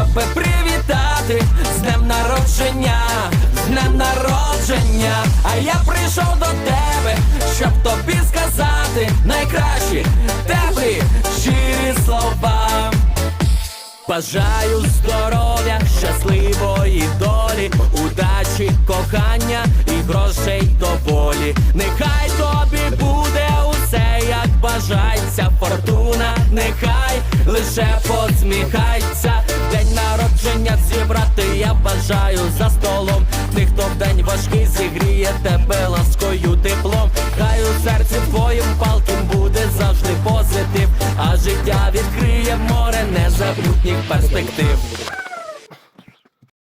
привітати з днем народження, з днем народження. А я прийшов до тебе, щоб тобі сказати найкращі теплі щирі слова. Бажаю здоров'я, щасливої долі, удачі, кохання і грошей доволі. Нехай тобі буде усе, як бажається фортуна, нехай лише посміхається. Бажаю за столом. Тих, хто в день важкий зігріє тебе ласкою теплом. Хай у серці твоїм палким буде завжди позитив, а життя відкриє море незабутніх перспектив.